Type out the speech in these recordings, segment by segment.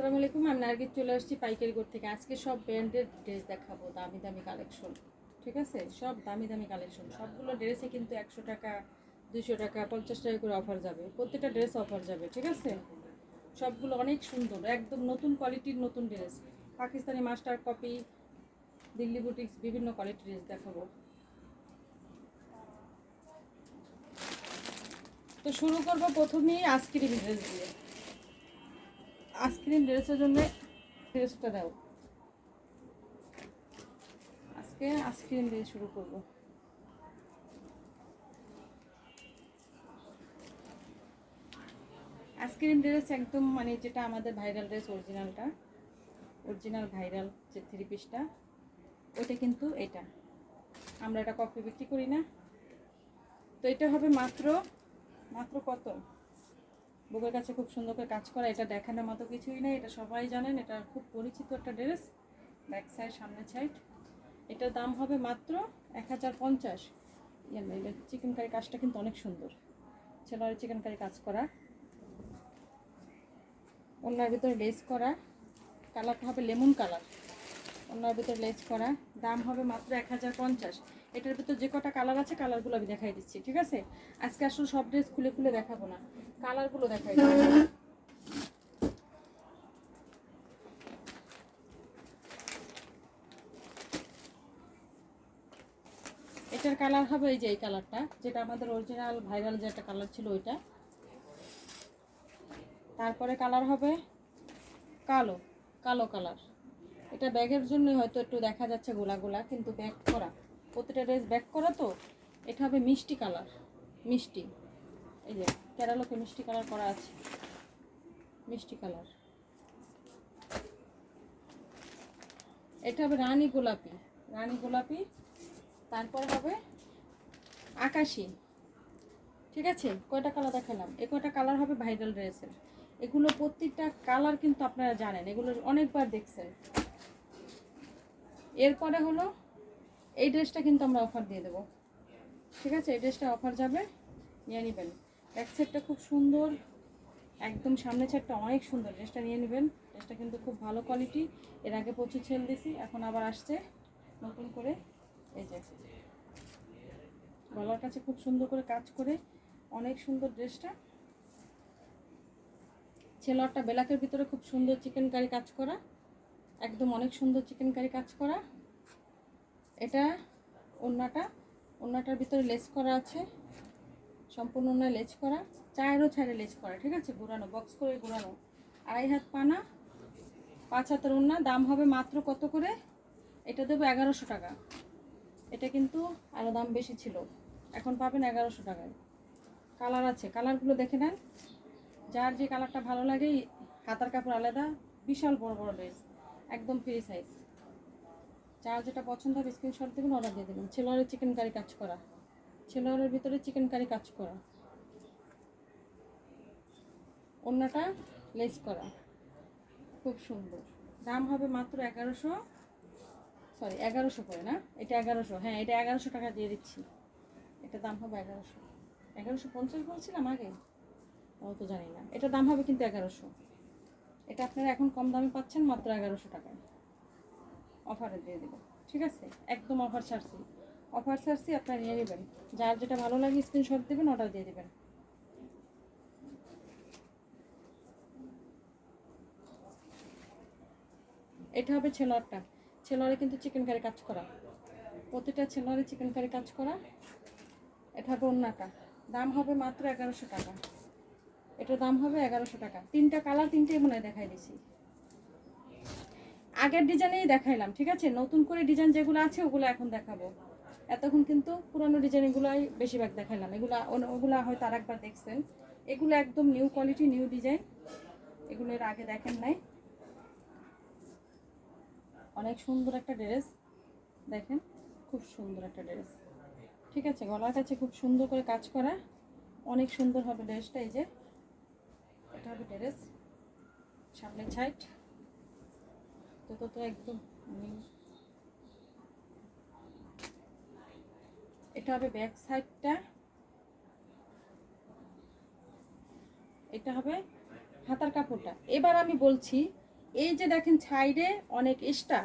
আসসালামু আলাইকুম, আমি নার্গিস চলে আসছি পাইকারি গোর থেকে। আজকে সব ব্র্যান্ডের ড্রেস দেখাবো, দামি দামি কালেকশন, ঠিক আছে? সব দামি দামি কালেকশন, সবগুলো ড্রেসে কিন্তু একশো টাকা দুশো টাকা, পঞ্চাশ টাকা করে অফার যাবে। প্রত্যেকটা ড্রেস অফার যাবে, ঠিক আছে? সবগুলো অনেক সুন্দর, একদম নতুন কোয়ালিটির নতুন dress. Pakistani master copy, Delhi boutiques, বিভিন্ন কোয়ালিটির ড্রেস দেখাবো। তো শুরু করব প্রথমেই আইসক্রিম ড্রেস দিয়ে। আইসক্রিম ড্রেসের জন্য ড্রেসটা দাও। আজকে আইসক্রিম দিয়ে শুরু করব। আইসক্রিম ড্রেস একদম মানে যেটা আমাদের ভাইরাল ড্রেস অরিজিনালটা অরিজিনাল ভাইরাল যে থ্রি পিসটা ওইটা কিন্তু এটা। আমরা এটা কপি বিক্রি করি না। তো এটা হবে মাত্র মাত্র কত? বুকের কাছে খুব সুন্দর করে কাজ করা, এটা দেখানোর মতো কিছুই নেই, এটা সবাই জানেন, এটা খুব পরিচিত একটা ড্রেস, ব্যাক সাইড, সামনের সাইড। এটার দাম হবে মাত্র এক হাজার পঞ্চাশ। চিকেন কারি কাজটা কিন্তু অনেক সুন্দর। ছেলের চিকেন কারি কাজ করা। অন্যার ভিতরে লেস করা। কালারটা হবে লেমন কালার। অন্যার ভিতরে লেস করা। দাম হবে মাত্র এক হাজার পঞ্চাশ। এটার ভিতর যে কটা কালার আছে কালারগুলো আমি দেখাই দিচ্ছি, ঠিক আছে? আজকে আসলে সব ড্রেস খুলে খুলে দেখাবো না। কালারগুলো দেখাই দিচ্ছি। এটার কালার হবে এই যে এই কালারটা যেটা আমাদের অরিজিনাল ভাইরাল যে একটা কালার ছিল ওইটা। তারপরে কালার হবে কালো কালো কালার এটা ব্যাগের জন্য হয়তো একটু দেখা যাচ্ছে গোলা গোলা, কিন্তু ব্যাগ করা প্রতিটা ড্রেস ব্যাক করা তো, এটা হবে মিষ্টি কালার মিষ্টি। এই যে, কেরালোকে মিষ্টি কালার করা আছে, মিষ্টি কালার এটা হবে রানী গোলাপি রানী গোলাপি, তারপর হবে আকাশি। ঠিক আছে? কয়টা কালার দেখালাম? এ কয়টা কালার হবে ভাইরাল ড্রেসের এগুলো প্রত্যেকটা কালার কিন্তু আপনারা জানেন, এগুলো অনেকবার দেখছেন। এরপরে হলো এই ড্রেসটা কিন্তু আমরা অফার দিয়ে দেবো। ঠিক আছে? এই ড্রেসটা অফার যাবে, নিয়ে নেবেন। এক সাইডটা খুব সুন্দর, একদম সামনে সাইডটা অনেক সুন্দর। ড্রেসটা নিয়ে নেবেন। ড্রেসটা কিন্তু খুব ভালো কোয়ালিটি এর আগে প্রচুর ছেল দিছি, এখন আবার আসছে নতুন করে। এই যে গলার কাছে খুব সুন্দর করে কাজ করে অনেক সুন্দর ড্রেসটা। ছেলেরটা বেলাকের ভিতরে খুব সুন্দর চিকেন কারি কাজ করা। একদম অনেক সুন্দর চিকেন কারি কাজ করা। এটা ওন্নাটা ওন্নাটার ভিতরে লেস করা আছে, সম্পূর্ণ ওন্নায় লেস করা, চায়েরও ছাড়ে লেস করা, ঠিক আছে? ঘোরানো বক্স করে ঘোরানো। আড়াই হাত পানা, পাঁচ হাতের ওন্না দাম হবে মাত্র কত করে? এটা দেবো এগারোশো টাকা। এটা কিন্তু আরও দাম বেশি ছিল। এখন পাবেন এগারোশো টাকায়। কালার আছে, কালারগুলো দেখে নেন। যার যে কালারটা ভালো লাগে, হাতার কাপড় আলাদা, বিশাল বড় বড় ড্রেস একদম ফ্রি সাইজ যার যেটা পছন্দ হবে স্ক্রিনশট দেবেন অর্ডার দিয়ে দেবেন। ছেলোয়ারের চিকেন কারি কাজ করা। ছেলোয়ারের ভিতরে চিকেন কারি কাজ করা। অন্যটা লেস করা। খুব সুন্দর। দাম হবে মাত্র এগারোশো সরি এগারোশো করে না? এটা এগারোশো হ্যাঁ এটা এগারোশো টাকা দিয়ে দিচ্ছি। এটা দাম হবে এগারোশো। এগারোশো পঞ্চাশ বলছিলাম আগে? ও তো জানি না। এটা দাম হবে কিন্তু এগারোশো। এটা আপনারা এখন কম দামে পাচ্ছেন মাত্র এগারোশো টাকায়। অফারে দিয়ে দেবো। ঠিক আছে? একদম অফার ছাড়ছি। অফার ছাড়ছি, আপনারা নিয়ে নেবেন। যার যেটা ভালো লাগে স্ক্রিনশট দেবেন অর্ডার দিয়ে দেবেন। এটা হবে ছেলোয়ারটা। ছেলোয়ারে কিন্তু চিকেন কারি কাজ করা। প্রতিটা ছেলোয়ারে চিকেন কারি কাজ করা। এটা হবে অন্যটা দাম হবে মাত্র এগারোশো টাকা। এটার দাম হবে এগারোশো টাকা। তিনটা কালার তিনটে মনে হয় দেখাই দিছি। আগের ডিজাইনেই দেখাইলাম, ঠিক আছে? নতুন করে ডিজাইন যেগুলো আছে, ওগুলো এখন দেখাবো। এতক্ষণ কিন্তু পুরনো ডিজাইনগুলোই বেশিরভাগ দেখাইলাম। এগুলো ওগুলো হয়তো আর একবার দেখছেন। এগুলো একদম নিউ কোয়ালিটি নিউ ডিজাইন এগুলো এর আগে দেখেন নাই। অনেক সুন্দর একটা ড্রেস। দেখেন, খুব সুন্দর একটা ড্রেস। ঠিক আছে, গলার কাছে খুব সুন্দর করে কাজ করা। অনেক সুন্দর হবে ড্রেসটা, এই যে। এটা হবে ড্রেস। সামনে সাইড তো তো একদম new। এটা হবে ব্যাক সাইডটা এটা হবে হাতার কাপড়টা। এবার আমি বলছি, এই যে দেখেন সাইডে অনেক এক্সট্রা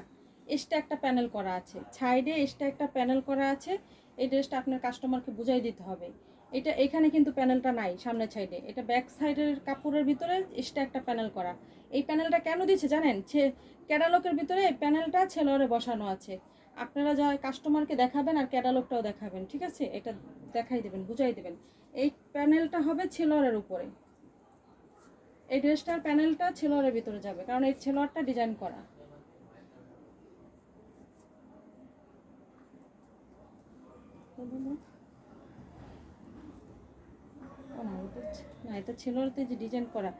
এক্সট্রা একটা প্যানেল করা আছে। সাইডে এক্সট্রা একটা প্যানেল করা আছে, এই ড্রেসটা আপনার কাস্টমারকে বুঝাই দিতে হবে। এটা এখানে কিন্তু প্যানেলটা নাই সামনের সাইডে। এটা ব্যাক সাইডের কাপড়ের ভিতরে এক্সট্রা একটা প্যানেল করা। এই প্যানেলটা কেন দিচ্ছে জানেন? সে ক্যাটালগের ভিতরে এই প্যানেলটা ছেলরে বসানো আছে। আপনারা যা কাস্টমারকে দেখাবেন আর ক্যাটালগটাও দেখাবেন ঠিক আছে? এটা দেখাই দেবেন বুঝাই দেবেন। এই প্যানেলটা হবে ছেলরের উপরে। এই ড্রেসটার প্যানেলটা ছেলোয়ারের ভিতরে যাবে কারণ এই ছেলোয়ারটা ডিজাইন করা। ও না, ওটা ছে- না, এটা ছেলোয়ারতে যে ডিজাইন করা,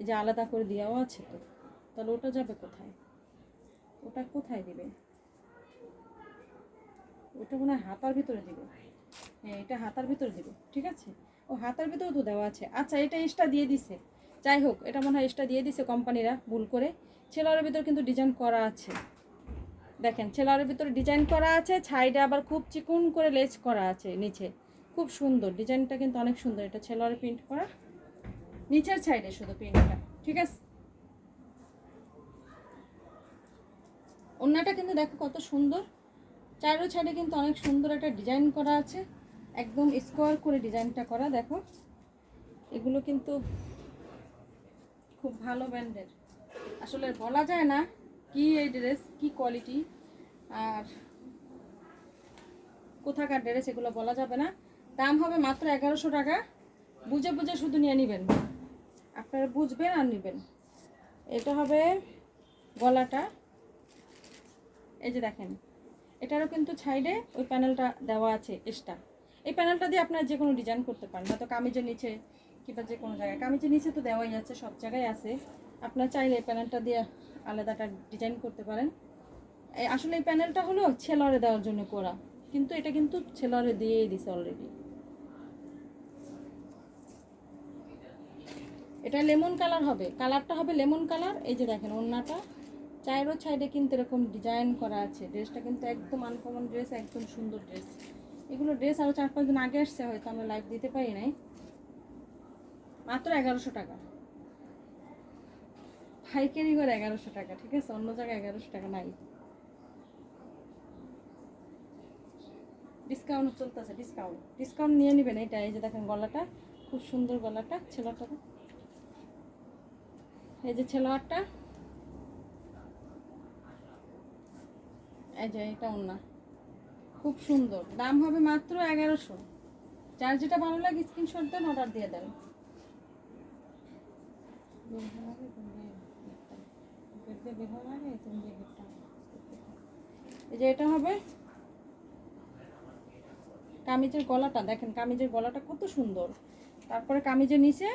এই যে আলাদা করে দেওয়াও আছে তো, তাহলে ওটা যাবে কোথায়? ওটা কোথায় দিবে? ওটা মনে হয় হাতার ভিতরে দিবে। হ্যাঁ এটা হাতার ভিতরে দিবে, ঠিক আছে? ও হাতার ভিতরে তো দেওয়া আছে। আচ্ছা এটা এক্সট্রা দিয়ে দিছে। যাই হোক, এটা মনে হয় এক্সট্রা দিয়ে দিছে কোম্পানিরা, ভুল করে। ছেলারের ভিতরে কিন্তু ডিজাইন করা আছে। দেখেন, ছেলারের ভিতরে ডিজাইন করা আছে সাইডে আবার খুব চিকুন করে লেস করা আছে নিচে। খুব সুন্দর, ডিজাইনটা কিন্তু অনেক সুন্দর, এটা ছেলারে প্রিন্ট করা। নিচের সাইডে শুধু প্রিন্টটা, ঠিক আছে? ওড়নাটা কিন্তু দেখো কত সুন্দর। চারো সাইডে কিন্তু অনেক সুন্দর একটা ডিজাইন করা আছে। একদম স্কোয়ার করে ডিজাইনটা করা, দেখো। এগুলো কিন্তু খুব ভালো ব্র্যান্ডের। আসলে বলা যায় না কি এই ড্রেস, কি কোয়ালিটি, আর কোথাকার ড্রেস এগুলো বলা যাবে না। দাম হবে মাত্র এগারোশো টাকা। বুঝে বুঝে শুধু নিয়ে নেবেন। আপনারা বুঝবেন আর নেবেন। এটা হবে গলাটা। এই যে দেখেন, এটারও কিন্তু সাইডে ওই প্যানেলটা দেওয়া আছে এক্সট্রা এই প্যানেলটা দিয়ে আপনারা যে কোনো ডিজাইন করতে পারেন। হয়তো কামিজের নিচে কিংবা যে কোনো জায়গায়। কামিজের নিচে তো দেওয়াই আছে, সব জায়গায় আছে। আপনার চাইলে এই প্যানেলটা দিয়ে আলাদাটা ডিজাইন করতে পারেন। আসলে এই প্যানেলটা হলো ছেলরে দেওয়ার জন্য করা। কিন্তু এটা কিন্তু ছেলরে দিয়েই দিছে অলরেডি এটা লেমন কালার হবে। কালারটা হবে লেমন কালার। এই যে দেখেন ওড়নাটা। চাইরো সাইডে কিন্তু এরকম ডিজাইন করা আছে। ড্রেসটা কিন্তু একদম আনকমন ড্রেস একদম সুন্দর ড্রেস এগুলো ড্রেস আরও চার পাঁচ দিন আগে আসছে, হয়তো আমরা লাইভ দিতে পারি নাই। মাত্র এগারোশো টাকা। পাইকারি করে এগারোশো টাকা, ঠিক আছে? অন্য জায়গায় এগারোশো টাকা নাই। ডিসকাউন্ট চলতেছে ডিসকাউন্ট ডিসকাউন্ট নিয়ে নেবেন এটা এই যে দেখেন গলাটা, খুব সুন্দর গলাটা ছেলেটা এই যে ছেলোয়ারটা। এই যে এটা ওনা খুব সুন্দর। দাম হবে মাত্র এগারোশো। যার যেটা ভালো লাগে স্ক্রিনশট দেন অর্ডার দিয়ে দেন। এই যে এটা হবে কামিজের গলাটা। দেখেন কামিজের গলাটা কত সুন্দর। তারপরে কামিজের নিচে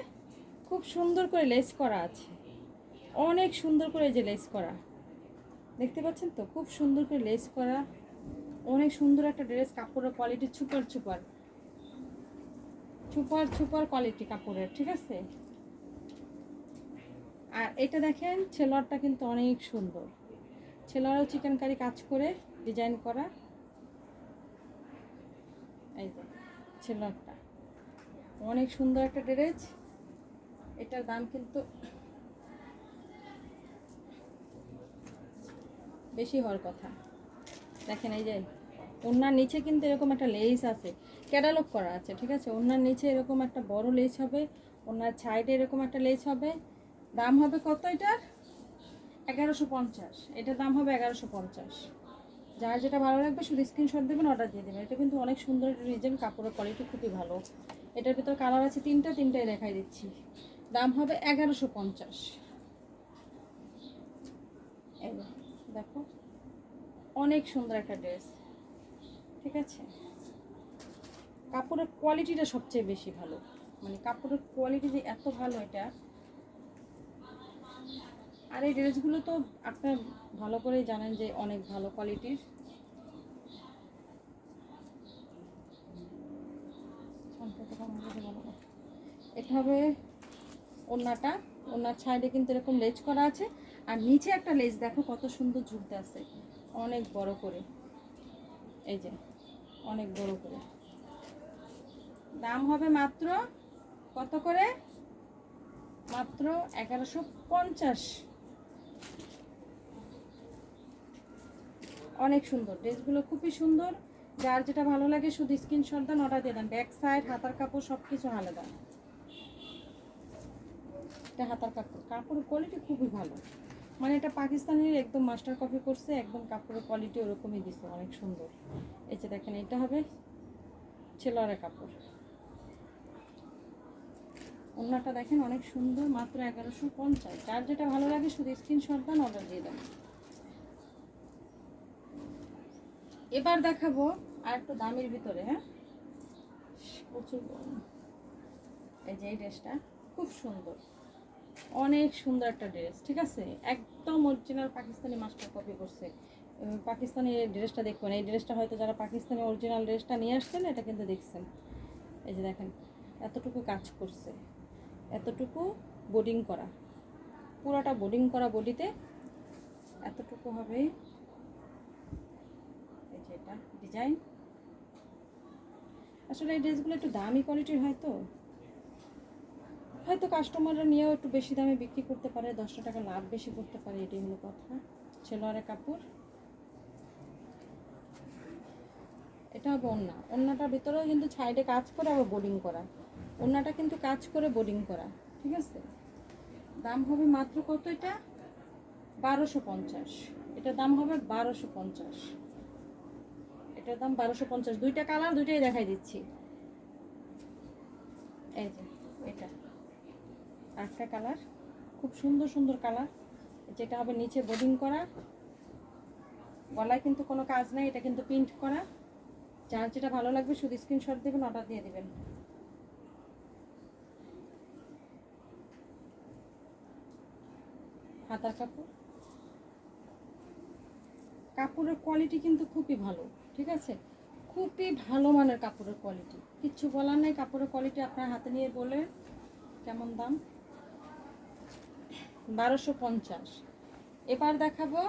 খুব সুন্দর করে লেস করা আছে। অনেক সুন্দর করে যে লেস করা। দেখতে পাচ্ছেন তো? খুব সুন্দর করে লেস করা। অনেক সুন্দর একটা ড্রেস, কাপড়ের quality super super super super quality কাপড়ের, ঠিক আছে? আর এটা দেখেন, ছেলোয়ারটা কিন্তু অনেক সুন্দর। ছেলোয়ারও চিকেন কারি কাজ করে ডিজাইন করা। এই যে, ছেলোয়ারটা। অনেক সুন্দর একটা ড্রেস। এটার দাম কিন্তু বেশি হওয়ার কথা। দেখেন এই যে ওনার নিচে কিন্তু এরকম একটা লেস আছে। ক্যাটালগ করা আছে, ঠিক আছে? ওনার নিচে এরকম একটা বড় লেস হবে ওনার সাইডে এরকম একটা লেস হবে। দাম হবে কত এটার? এগারোশো পঞ্চাশ। এটার দাম হবে এগারোশো পঞ্চাশ। যার যেটা ভালো লাগবে শুধু স্ক্রিনশট দেবেন অর্ডার দিয়ে দেবেন। এটা কিন্তু অনেক সুন্দর ডিজাইন কাপড়ের কোয়ালিটি খুবই ভালো। এটার ভিতর কালার আছে তিনটা, তিনটাই দেখাই দিচ্ছি। দাম হবে এগারোশো পঞ্চাশ। দেখো। অনেক সুন্দর একটা ড্রেস ঠিক আছে? কাপড়ের কোয়ালিটিটা সবচেয়ে বেশি ভালো। মানে কাপড়ের কোয়ালিটি যে এত ভালো এটা। আর এই ড্রেসগুলো তো আপনার ভালো করেই জানেন যে অনেক ভালো কোয়ালিটির এটা হবে ওড়নাটা। ওড়নার সাইডে কিন্তু এরকম লেজ করা আছে। আর নিচে একটা লেজ, দেখো কত সুন্দর ঝুলতে আছে। অনেক বড় করে। এই যে, অনেক বড় করে। দাম হবে মাত্র কত করে? মাত্র এগারোশো পঞ্চাশ। অনেক সুন্দর। ড্রেসগুলো খুবই সুন্দর। যার যেটা ভালো লাগে শুধু স্ক্রিনশট দেন অর্ডার দিয়ে দেন। ব্যাক সাইড, হাতার কাপড় সব কিছু আলাদা। এটা হাতার কাপড়। কাপড় কোয়ালিটি খুবই ভালো। মানে এটা পাকিস্তানের একদম মাস্টার কপি করছে, একদম কাপড়ের কোয়ালিটি ওরকমই দিছে, অনেক সুন্দর। এই যে দেখেন, এটা হবে ছেলোয়ারের কাপড়। ওড়নাটা দেখেন অনেক সুন্দর, মাত্র এগারোশো পঞ্চাশ। যার যেটা ভালো লাগে শুধু স্ক্রিনশট দেন অর্ডার দিয়ে দেন। এবার দেখাবো আর একটু দামের ভিতরে হ্যাঁ? প্রচুর এই যে এই ড্রেসটা, খুব সুন্দর। অনেক সুন্দর একটা ড্রেস ঠিক আছে? একদম অরিজিনাল পাকিস্তানি মাস্টার কপি করছে। পাকিস্তানি ড্রেসটা দেখবেন এই ড্রেসটা হয়তো যারা পাকিস্তানি অরিজিনাল ড্রেসটা নিয়ে আসছেন, এটা কিন্তু দেখছেন। এই যে দেখেন, এতটুকু কাজ করছে। এতটুকু বোর্ডিং করা। পুরোটা বোর্ডিং করা বডিতে এতটুকু হবে। এই যে এটা ডিজাইন আসলে এই ড্রেসগুলো একটু দামি কোয়ালিটির হয় তো। হয়তো কাস্টমাররা নিয়েও একটু বেশি দামে বিক্রি করতে পারে, দশটা টাকা লাভ বেশি করতে পারে, এটাই হলো কথা। ছেলোয়ারের কাপড় এটা হবে ওন্না ওন্নাটার ভিতরেও কিন্তু সাইডে কাজ করে আবার বোর্ডিং করা। ওন্নাটা কিন্তু কাজ করে বোর্ডিং করা, ঠিক আছে? দাম হবে মাত্র কত এটা? বারোশো পঞ্চাশ। এটার দাম হবে বারোশো পঞ্চাশ। এটার দাম বারোশো পঞ্চাশ। দুইটা কালার দুইটাই দেখাই দিচ্ছি। এই যে, এটা। আরেকটা কালার খুব সুন্দর সুন্দর কালার যেটা হবে নিচে বোর্ডিং করা। গলায় কিন্তু কোনো কাজ নাই, এটা কিন্তু প্রিন্ট করা। যার যেটা ভালো লাগবে শুধু স্ক্রিনশট দেবেন অর্ডার দিয়ে দেবেন। হাতার কাপড়। কাপড়ের কোয়ালিটি কিন্তু খুবই ভালো, ঠিক আছে? খুবই ভালো মানের কাপড়ের কোয়ালিটি কিচ্ছু বলার নেই, কাপড়ের কোয়ালিটি আপনার হাতে নিয়ে বলে কেমন দাম? বারোশো পঞ্চাশ। এবার দেখাবো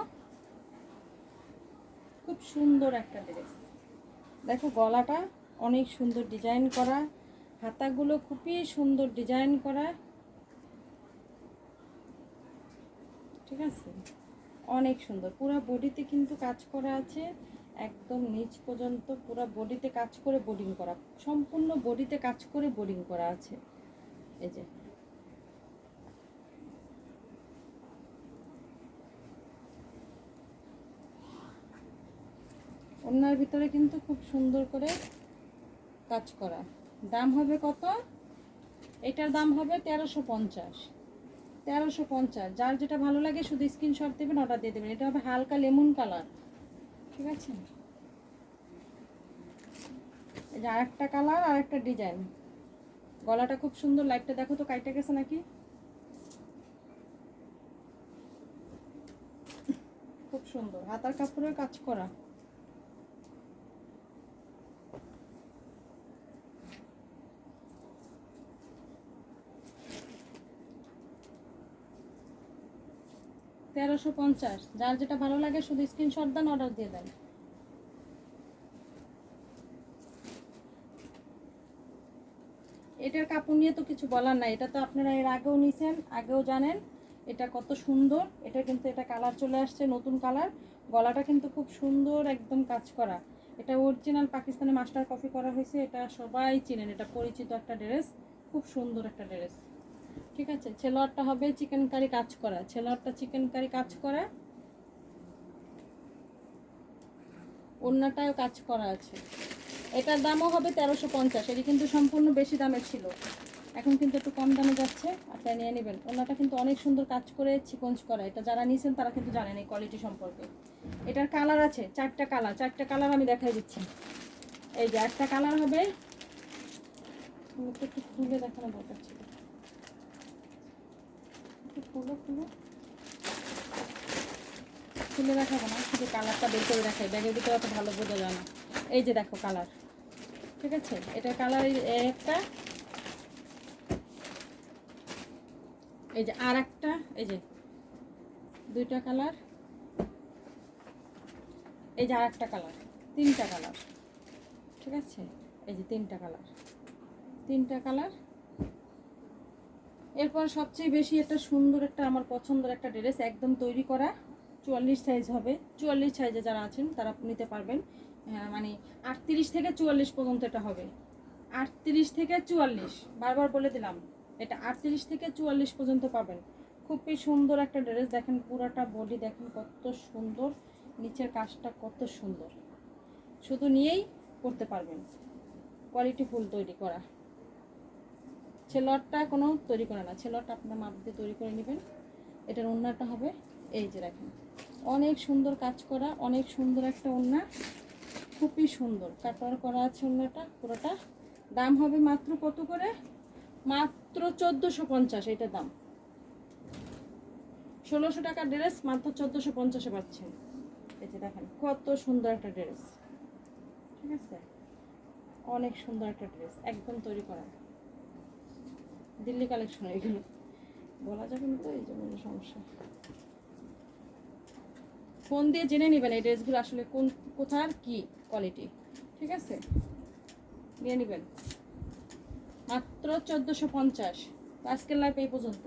খুব সুন্দর একটা ড্রেস। দেখো গলাটা অনেক সুন্দর ডিজাইন করা, হাতাগুলো খুবই সুন্দর ডিজাইন করা। ঠিক আছে? অনেক সুন্দর। পুরো বডিতে কিন্তু কাজ করা আছে, একদম নিচ পর্যন্ত পুরো বডিতে কাজ করে বোর্ডিং করা, সম্পূর্ণ বডিতে কাজ করে বোর্ডিং করা আছে। এই যে ওনার ভিতরে কিন্তু খুব সুন্দর করে কাজ করা। দাম হবে কত? এটার দাম হবে তেরোশো পঞ্চাশ। তেরোশো পঞ্চাশ। যার যেটা ভালো লাগে শুধু স্ক্রিনশট দেবেন অর্ডার দিয়ে দেবেন। এটা হবে হালকা লেমন কালার। ঠিক আছে? যে আরেকটা কালার আর একটা ডিজাইন। গলাটা খুব সুন্দর, লাইটটা দেখো তো, কাইটা গেছে নাকি? খুব সুন্দর। হাতার কাপড়ের কাজ করা। তেরোশো পঞ্চাশ। যার যেটা ভালো লাগে, শুধু স্ক্রিনশট দেন অর্ডার দিয়ে দেন। এটার কাপড় নিয়ে তো কিছু বলার নাই। এটা তো আপনারা এর আগেও নিছেন, আগেও জানেন। এটা কত সুন্দর। এটা কিন্তু, এটা কালার চলে আসছে, নতুন কালার গলাটা কিন্তু খুব সুন্দর, একদম কাজ করা। এটা অরিজিনাল পাকিস্তানে মাস্টার কপি করা হয়েছে। এটা সবাই চিনেন। এটা পরিচিত একটা ড্রেস খুব সুন্দর একটা ড্রেস ঠিক আছে? ছেলোয়ারটা হবে চিকেন কারি কাজ করা। ছেলোয়ারটা চিকেন কারি কাজ করা। অন্যটাও কাজ করা আছে। এটার দামও হবে তেরোশো পঞ্চাশ। এটি কিন্তু সম্পূর্ণ বেশি দামের ছিল। এখন কিন্তু একটু কম দামে যাচ্ছে। আপনারা নিয়ে নেবেন। ওনাটা কিন্তু অনেক সুন্দর কাজ করে চিকঞ্জ করা। এটা যারা নিয়েছেন তারা কিন্তু জানেন এই কোয়ালিটি সম্পর্কে। এটার কালার আছে, চারটা কালার চারটা কালার আমি দেখাই দিচ্ছি। এই যে একটা কালার হবে। একটু খুলে দেখানো ছিল। একটু খুলো খুলে দেখাবো না, শুধু কালারটা বের করে দেখাই। ব্যাগের ভিতরে অত ভালো বোঝা যায় না। এই যে দেখো কালার ঠিক আছে? এটা কালার একটা, এই যে আর একটা, এই যে দুইটা কালার এই যে আর একটা কালার তিনটা কালার ঠিক আছে? এই যে তিনটা কালার তিনটা কালার এরপর সবচেয়ে বেশি একটা সুন্দর একটা আমার পছন্দের একটা ড্রেস একদম তৈরি করা। চুয়াল্লিশ সাইজ হবে। চুয়াল্লিশ সাইজে যারা আছেন তারা নিতে পারবেন। আহ, মানে আটত্রিশ থেকে চুয়াল্লিশ পর্যন্ত এটা হবে। আটত্রিশ থেকে চুয়াল্লিশ বারবার বলে দিলাম এটা আটত্রিশ থেকে চুয়াল্লিশ পর্যন্ত পাবেন। খুবই সুন্দর একটা ড্রেস দেখেন পুরাটা বডি দেখেন কত সুন্দর। নিচের কাজটা কত সুন্দর। শুধু নিয়েই করতে পারবেন। কোয়ালিটি ফুল তৈরি করা। ছেলটটা কোনো তৈরি করে না। ছেলটটা আপনার মাপ দিয়ে তৈরি করে নেবেন। এটার ওড়নাটা হবে এই যে দেখেন। অনেক সুন্দর কাজ করা, অনেক সুন্দর একটা ওড়না খুবই সুন্দর। কাটার করা আছে ওড়নাটা পুরোটা। দাম হবে মাত্র কত করে? মাত্র চোদ্দোশো পঞ্চাশ এটার দাম। ষোলোশো টাকার ড্রেস, মাত্র চোদ্দোশো পঞ্চাশে পাচ্ছেন। এই যে দেখেন, কত সুন্দর একটা ড্রেস। ঠিক আছে? অনেক সুন্দর একটা ড্রেস, একদম তৈরি করা। দিল্লি কালেকশন এগুলো। বলা যাবে না তো, এই জন্য সমস্যা। ফোন দিয়ে জেনে নেবেন এই ড্রেসগুলো আসলে কোন, কোথার কি কোয়ালিটি ঠিক আছে? নিয়ে নেবেন। মাত্র চোদ্দোশো পঞ্চাশ। আজকের লাইফ এই পর্যন্ত।